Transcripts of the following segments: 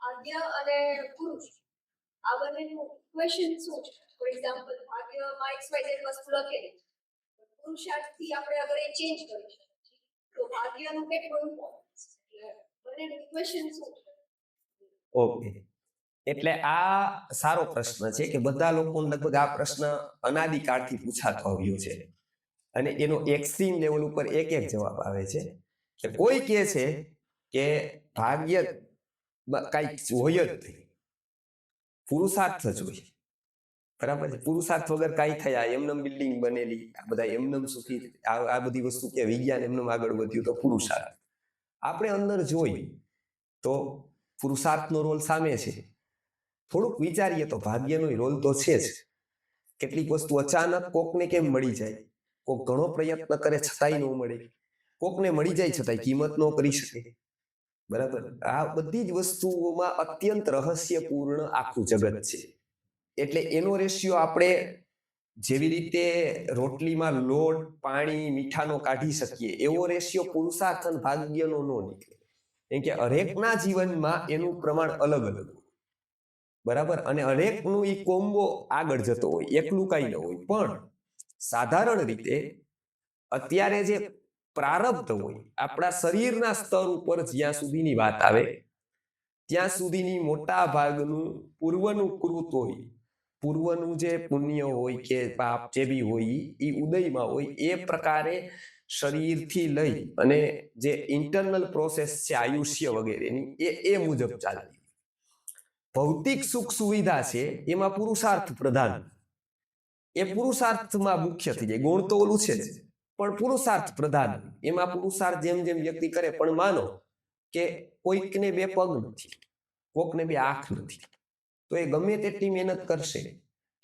ભાગ્ય અને પુરુષ. આ બંનેનું ઇક્વેશન શું ફોર એક્ઝામ્પલ ભાગ્યમાં એક્સ વાય ઝેડ વસ્તુ લખેલી. પુરુષાર્થથી આપણે અગર એ ચેન્જ કરી તો ભાગ્યનું કેટલું ઇમ્પોર્ટન્સ બંનેનું ઇક્વેશન શું ઓકે એટલે આ સારો પ્રશ્ન છે કે બધા લોકો લગભગ આ પ્રશ્ન અનાદિકાળથી પૂછાતો આવ્યો છે. અને એનો એક્સ્ટ્રીમ લેવલ ઉપર એક એક જવાબ આવે છે કે કોઈ કહે છે કે ભાગ્ય કાંઈક હોય જ નહીં પુરુષાર્થ જ હોય બરાબર છે પુરુષાર્થ વગર કાંઈ થયા એમનેમ બિલ્ડિંગ બનેલી આ બધા એમનેમ સુખી આ આ બધી વસ્તુ કે વિજ્ઞાન એમનેમ આગળ વધ્યું તો પુરુષાર્થ આપણે અંદર જોઈ તો પુરુષાર્થનો રોલ સામે છે થોડુંક વિચારીએ તો ભાગ્યનો રોલ તો છે જ કેટલીક વસ્તુ અચાનક કોકને કેમ મળી જાય કોક ઘણો પ્રયત્ન કરે છતાંય ન મળે કોકને મળી જાય છતાંય કિંમત ન કરી શકે બરાબર? આ બધી જ વસ્તુઓમાં અત્યંત રહસ્યપૂર્ણ આખું જગત છે. એટલે એનો રેશિયો આપણે જેવી રીતે રોટલીમાં લોટ, પાણી, મીઠાનો કાઢી શકીએ, એવો રેશિયો પુરુષાર્થ ભાગ્યનો ન નીકળે. કેમ કે હરેકના જીવનમાં એનું પ્રમાણ અલગ અલગ હોય. બરાબર? અને હરેકનું એ કોમ્બો આગળ જતો હોય, એકલું કઈ ન હોય. પણ સાધારણ રીતે અત્યારે જે પ્રારબ્ધ હોય. આપણા શરીરના સ્તર ઉપર જ્યાં સુધીની વાત આવે, ત્યાં સુધીની મોટા ભાગનું પૂર્વનું કૃત હોય, પૂર્વનું જે પુણ્ય હોય કે પાપ જે બી હોય એ ઉદયમાં હોય, એ પ્રકારે શરીરથી લઈ અને જે ઇન્ટરનલ પ્રોસેસ છે, આયુષ્ય વગેરેની એ એ મુજબ ચાલતી ભૌતિક સુખ સુવિધા છે, એમાં પુરુષાર્થ પ્રધાન. એ પુરુષાર્થમાં મુખ્ય થઈ જાય. ગુણ તો ઓલું છે જ. પણ પુરુષાર્થ પ્રધાન. એમાં પુરુષાર્થ જેમ જેમ વ્યક્તિ કરે, પણ માનો કે કોઈકને બે પગ નથી, કોકને બે આંખ નથી. તો એ ગમે તેટલી મહેનત કરશે,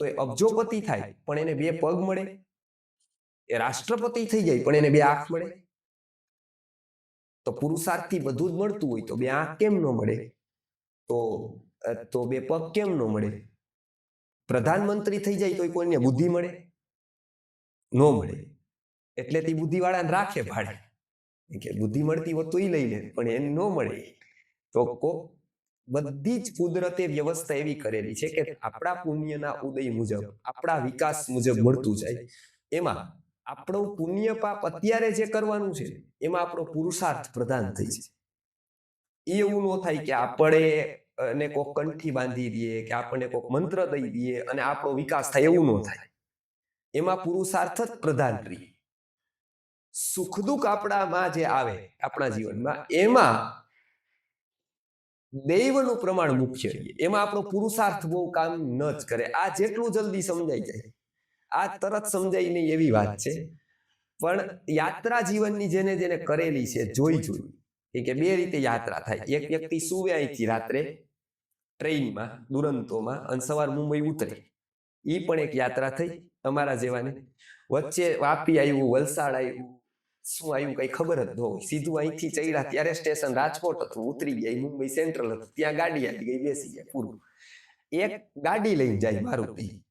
તો એ અબજોપતિ થાય, પણ એને બે પગ મળે. એ રાષ્ટ્રપતિ થઈ જાય, પણ એને બે આંખ મળે. તો પુરુષાર્થથી બધું જ મળતું હોય તો બે આંખ કેમ ન મળે? તો તો બે પગ કેમ ન મળે? પ્રધાનમંત્રી થઈ જાય તો કોઈને બુદ્ધિ મળે? ન મળે. એટલે તે બુદ્ધિવાળાને રાખે ભાડે. કે બુદ્ધિ મળતી હોત તો એ લઈ લે પણ એને ન મળે તો કો બધી જ કુદરતે વ્યવસ્થા એવી કરેલી છે કે આપણા પુણ્યના ઉદય મુજબ આપણા વિકાસ મુજબ મળતું જાય. એમાં આપણો પુણ્ય પાપ અત્યારે જે કરવાનું છે એમાં આપણો પુરુષાર્થ પ્રધાન થઈ છે એ એવું ન થાય કે આપણે અને કોક કંઠી બાંધી દઈએ કે આપણને કોક મંત્ર દઈ દઈએ અને આપણો વિકાસ થાય એવું ન થાય. એમાં પુરુષાર્થ જ પ્રધાન રહી. સુખ દુઃખ આપણામાં જે આવે આપણા જીવનમાં એમાં દૈવનું પ્રમાણ મુખ્ય એમાં આપણો પુરુષાર્થ બહુ કામ ન જ કરે. આ જેટલું જલ્દી સમજાઈ જાય. આ તરત સમજાય નહીં એવી વાત છે. પણ યાત્રા જીવનની જેને જેને કરેલી છે જોઈ જોઈ. એ કે બે રીતે યાત્રા થાય. એક વ્યક્તિ સુવે અહીંથી રાત્રે ટ્રેનમાં દુરંતોમાં અને સવાર મુંબઈ ઉતરે. એ પણ એક યાત્રા થઈ અમારા જેવાને. વચ્ચે વાપી આવ્યું વલસાડ આવ્યું શું આવ્યું કઈ ખબર જ ન હોય. સીધું અહીંથી ચડ્યા ત્યારે સ્ટેશન રાજકોટ હતું ઉતરી ગયા. મુંબઈ સેન્ટ્રલ હતું. ત્યાં ગાડી આવી ગઈ બેસી ગયા પૂરું. એક ગાડી લઈને જાય મારુતિ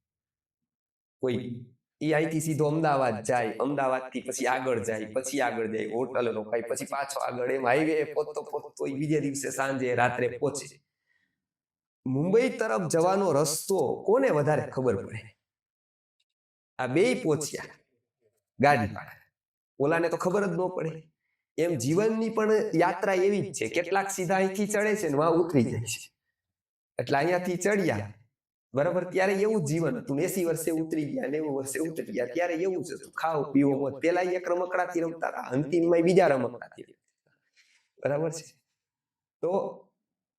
કોઈ. એ અહીંથી સીધો અમદાવાદ જાય. અમદાવાદથી પછી આગળ જાય. પછી આગળ જાય. હોટલ રોકાય પછી પાછો આગળ. એમ હાઈવે પોતતો પોતતો બીજે દિવસે સાંજે રાત્રે પહોંચે મુંબઈ તરફ જવાનો રસ્તો કોને વધારે ખબર પડે? આ બેય પહોંચ્યા ગાડી ઓલાને તો ખબર જ ન પડે. એમ જીવનની પણ યાત્રા એવી જ છે કેટલાક સીધા અહીંથી ચડે છે ને વાં ઉતરી જાય છે. એટલે અહીંયાથી ચડ્યા. બરાબર ત્યારે એવું જીવન હતું એસી વર્ષે ઉતરી ગયા નેવું વર્ષે ઉતરી ગયા. ત્યારે એવું જ હતું. ખાઓ પીવો મત પેલા એક રમકડાથી રમતા હતા. અંતિમમાં બીજા રમકડાથી બરાબર છે? તો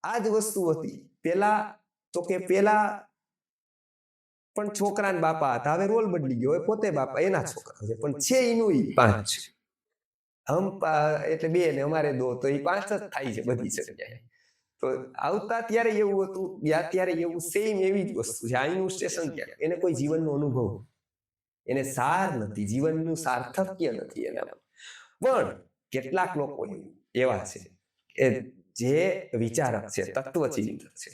આ જ વસ્તુ હતી. પેલા તો કે પેલા પણ છોકરા ને બાપા હતા હવે રોલ બદલી ગયો હોય, પોતે બાપા એના છોકરા છે. પણ છે એનું ઈ પાંચ. હમ એટલે બે ને અમારે દો, તો એ પાંચ જ થાય છે બધી જગ્યાએ. તો આવતા ત્યારે એવું હતું, યા ત્યારે એવું સેમ એવી જ વસ્તુ છે. અહીંનું સ્ટેશન ક્યાં? એને કોઈ જીવનનો અનુભવ એને સાર નથી, જીવનનું સાર્થક્ય નથી એનામાં. પણ કેટલાક લોકો એવા છે જે વિચારક છે, તત્વચિંતક છે.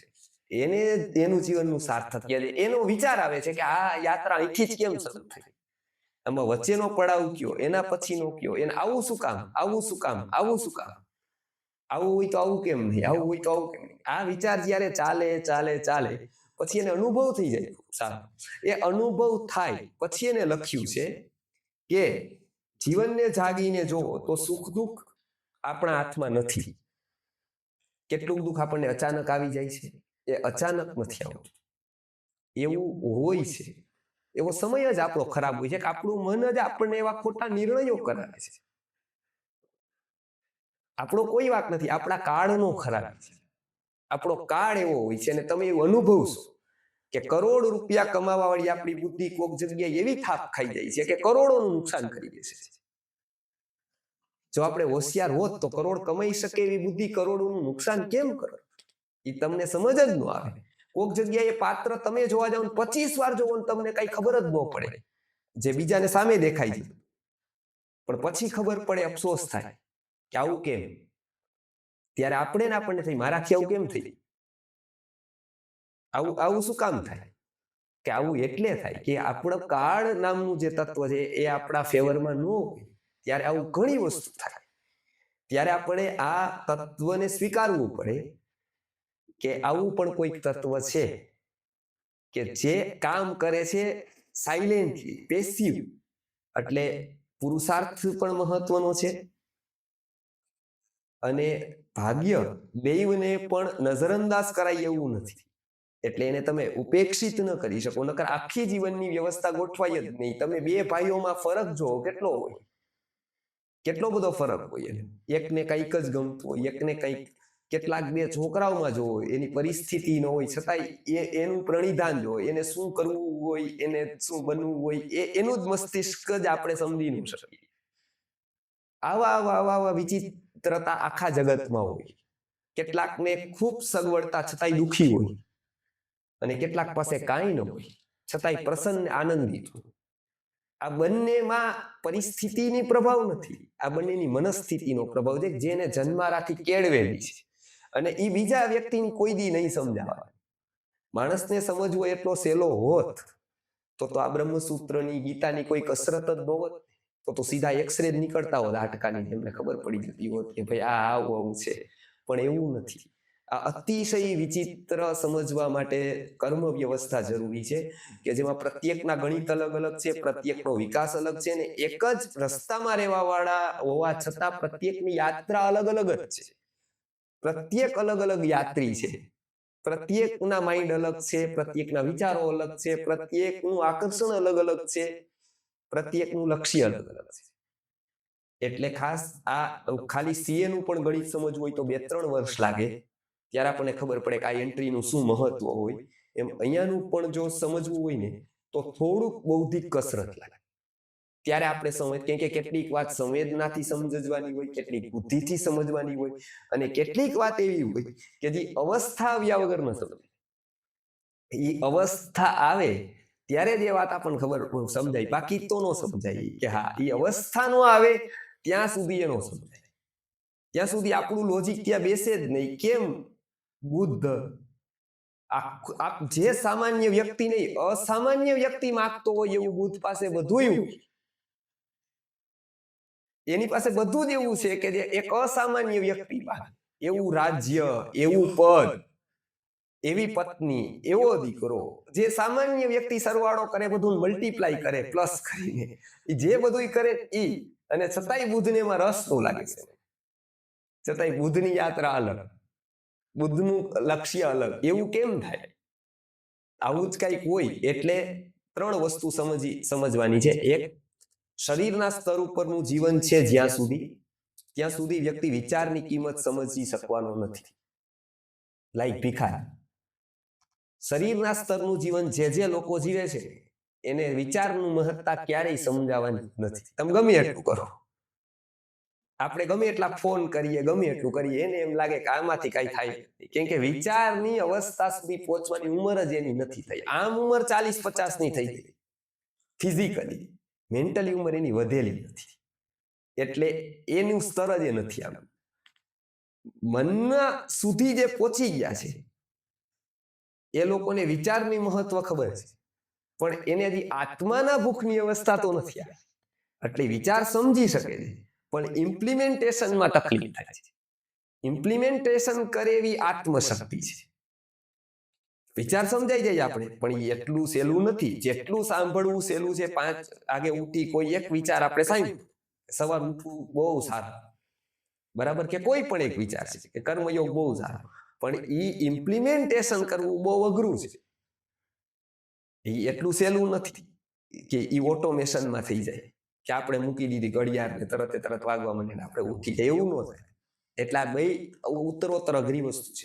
એને એનું જીવનનું સાર્થક એનો વિચાર આવે છે કે આ યાત્રા અહીંથી જ કેમ શરૂ થઈ એમાં વચ્ચેનો પડાવ કયો? એના પછીનો કયો? એને આવું શું કામ? આવું શું કામ? આવું શું કામ? આવું હોય તો આવું કેમ નહીં? આવું હોય તો આવું કેમ નહીં? આ વિચાર જ્યારે ચાલે ચાલે ચાલે, પછી એને અનુભવ થઈ જાય સારો. એ અનુભવ થાય, પછી એને લખ્યું છે કે જીવનને જાગીને જોવો તો સુખ દુઃખ આપણા હાથમાં નથી. કેટલું દુઃખ આપણને અચાનક આવી જાય છે? એ અચાનક નથી આવતું એવું હોય છે એવો સમય જ આપણો ખરાબ હોય છે કે આપણું મન જ આપણને એવા ખોટા નિર્ણયો કરાવે છે આપણો કોઈ વાત નથી આપણા કાળનો ખરાબ છે આપણો કાળ એવો હોય છે અને તમે એવું અનુભવશો કે કરોડ રૂપિયા કમાવા વાળી આપણી બુદ્ધિ કોક જગ્યાએ એવી થાપ ખાઈ જાય છે કે કરોડોનું નુકસાન કરી દેશે જો આપણે હોશિયાર હોત તો કરોડ કમાઈ શકે એવી બુદ્ધિ કરોડોનું નુકસાન કેમ કરે એ તમને સમજ જ ન આવે. કોક જગ્યાએ પાત્ર તમે જોવા જાવ પચીસ વાર જોવો ને તમને કઈ ખબર જ ન પડે. જે બીજાને સામે દેખાય છે. પણ પછી ખબર પડે, અફસોસ થાય કે આવું કેમ? ત્યારે આપણે ને આપણને થઈ. મારાથી આવું કેમ થઈ? આવું આવું શું કામ થાય? કે આવું એટલે થાય કે આપણો કાળ નામનું જે તત્વ છે એ આપણા ફેવરમાં ન હોય, ત્યારે આવું ઘણી વસ્તુ થાય. ત્યારે આપણે આ તત્વને સ્વીકારવું પડે કે આવું પણ કોઈક તત્વ છે કે જે કામ કરે છે સાયલેન્ટલી પેસિવ એટલે પુરુષાર્થ પણ મહત્વનો છે. અને ભાગ્ય દૈવને પણ નજરઅંદાજ કરાય એવું નથી. એટલે એને તમે ઉપેક્ષિત ન કરી શકો નકર આખી જીવનની વ્યવસ્થા ગોઠવાય જ નહીં. તમે બે ભાઈઓમાં ફરક જોવો કેટલો હોય. કેટલો બધો ફરક હોય. એકને કંઈક જ ગમતું હોય એકને કંઈક કેટલાક બે છોકરાઓમાં જો હોય એની પરિસ્થિતિ ન હોય છતાંય એ એનું પ્રણિધાન જો હોય એને શું કરવું હોય એને શું બનવું હોય એ એનું જ મસ્તિષ્ક જ આપણે સમજી ન શકીએ. આવા આવા આવા આવા વિચિત્રતા આખા જગતમાં હોય. કેટલાકને ખૂબ સગવડતા છતાંય દુઃખી હોય. અને કેટલાક પાસે કાંઈ ન હોય છતાંય પ્રસન્ન આનંદિત હોય. આ બંનેમાં પરિસ્થિતિની પ્રભાવ નથી આ બંનેની મનસ્થિતિનો પ્રભાવ છે જેને જન્મારાથી કેળવેલી છે. અને એ બીજા વ્યક્તિને કોઈ દી નહીં સમજાવવા માણસને સમજવો એટલો સહેલો હોત, તો તો આ બ્રહ્મસૂત્રની ગીતાની કોઈ કસરત જ ન હોત તો તો સીધા એક્સરે જ નીકળતા હોત આટકાની એમને ખબર પડી જતી હોત કે ભાઈ આ આવું આવું છે. પણ એવું નથી. આ અતિશય વિચિત્ર સમજવા માટે કર્મ વ્યવસ્થા જરૂરી છે કે જેમાં પ્રત્યેકના ગણિત અલગ અલગ છે, પ્રત્યેકનો વિકાસ અલગ છે ને એક જ રસ્તામાં રહેવા વાળા હોવા છતાં પ્રત્યેકની યાત્રા અલગ અલગ જ છે. પ્રત્યેક અલગ અલગ યાત્રી છે. પ્રત્યેકના માઇન્ડ અલગ છે પ્રત્યેકના વિચારો અલગ છે પ્રત્યેકનું આકર્ષણ અલગ અલગ છે પ્રત્યેકનું લક્ષ્ય અલગ અલગ છે. એટલે ખાસ આ ખાલી સીએ નું પણ ગણિત સમજવું હોય તો બે ત્રણ વર્ષ લાગે. ત્યારે આપણને ખબર પડે કે આ એન્ટ્રીનું શું મહત્વ હોય. એમ અહીંયાનું પણ જો સમજવું હોય ને તો થોડુંક બૌદ્ધિક કસરત લાગે. ત્યારે આપણે સંવેદ કેમ કે કેટલીક વાત સંવેદનાથી સમજવાની હોય, કેટલીક બુદ્ધિથી સમજવાની હોય, અને કેટલીક વાત એવી હોય કે જે અવસ્થા આવ્યા વગર ન સમજાય એ અવસ્થા આવે ત્યારે જે વાત આપણને ખબર સમજાય. બાકી તો ન સમજાય કે હા એ અવસ્થા નો આવે ત્યાં સુધી એનો સમજાય. ત્યાં સુધી આપણું લોજિક ત્યાં બેસે જ નહીં. કેમ? બુદ્ધ. જે સામાન્ય વ્યક્તિ નહીં, અસામાન્ય વ્યક્તિ માંગતો હોય એવું બુદ્ધ પાસે બધું એની પાસે બધું જ એવું છે કે જે એક અસામાન્ય વ્યક્તિ એવું રાજ્ય એવું પદ એવી પત્ની એવો દીકરો જે સામાન્ય વ્યક્તિ સરવાળો કરે બધું મલ્ટીપ્લાય કરે પ્લસ કરીને. જે બધું કરે એ અને છતાંય બુદ્ધને એમાં રસ તો લાગે છે? છતાંય બુદ્ધની યાત્રા અલગ. બુદ્ધનું લક્ષ્ય અલગ. એવું કેમ થાય? આવું જ કંઈક હોય એટલે ત્રણ વસ્તુ સમજી સમજવાની છે. એક શરીરના સ્તર ઉપરનું જીવન છે જ્યાં સુધી, ત્યાં સુધી વ્યક્તિ વિચારની કિંમત સમજી શકવાનો નથી. લાઈક ભીખા શરીરના સ્તરનું જીવન જે જે લોકો જીવે છે, એને વિચારનું મહત્તા ક્યારેય સમજાવવાની નથી. તમે ગમે એટલું કરો. આપણે ગમે એટલા ફોન કરીએ, ગમે એટલું કરીએ, એને એમ લાગે કે આમાંથી કઈ થાય કેમ કે વિચારની અવસ્થા સુધી પહોંચવાની ઉંમર જ એની નથી થઈ. આમ ઉંમર ચાલીસ પચાસની થઈ ગઈ. ફિઝિકલી મેન્ટલી ઉંમર એની વધેલી નથી. એટલે એનું સ્તર જ એ નથી આમ. મનના સુધી જે પહોંચી ગયા છે એ લોકોને વિચારની મહત્વ ખબર છે. પણ એને હજી આત્માના ભૂખની અવસ્થા તો નથી આવી. એટલે વિચાર સમજી શકે છે પણ ઇમ્પ્લિમેન્ટેશનમાં તકલીફ થાય છે. ઇમ્પ્લિમેન્ટેશન કરે એવી આત્મશક્તિ છે. વિચાર સમજાઈ જાય આપણે. પણ એટલું સહેલું નથી. જેટલું સાંભળવું સહેલું છે, પાંચ આગે ઉઠી કોઈ એક વિચાર આપણે સાંભળ્યું. સવાર ઉઠવું બહુ સારું. બરાબર કે કોઈ પણ એક વિચાર છે કે કર્મયોગ બહુ સારો. પણ ઈ ઇમ્પ્લિમેન્ટેશન કરવું બહુ અઘરું છે. એ એટલું સહેલું નથી કે ઈ ઓટોમેશનમાં થઈ જાય. કે આપણે મૂકી દીધી ઘડિયાળ ને તરત તરત વાગવા માંડીને આપણે ઉઠી જાય એવું ન થાય. એટલા બે ઉત્તરોત્તર અઘરી વસ્તુ છે.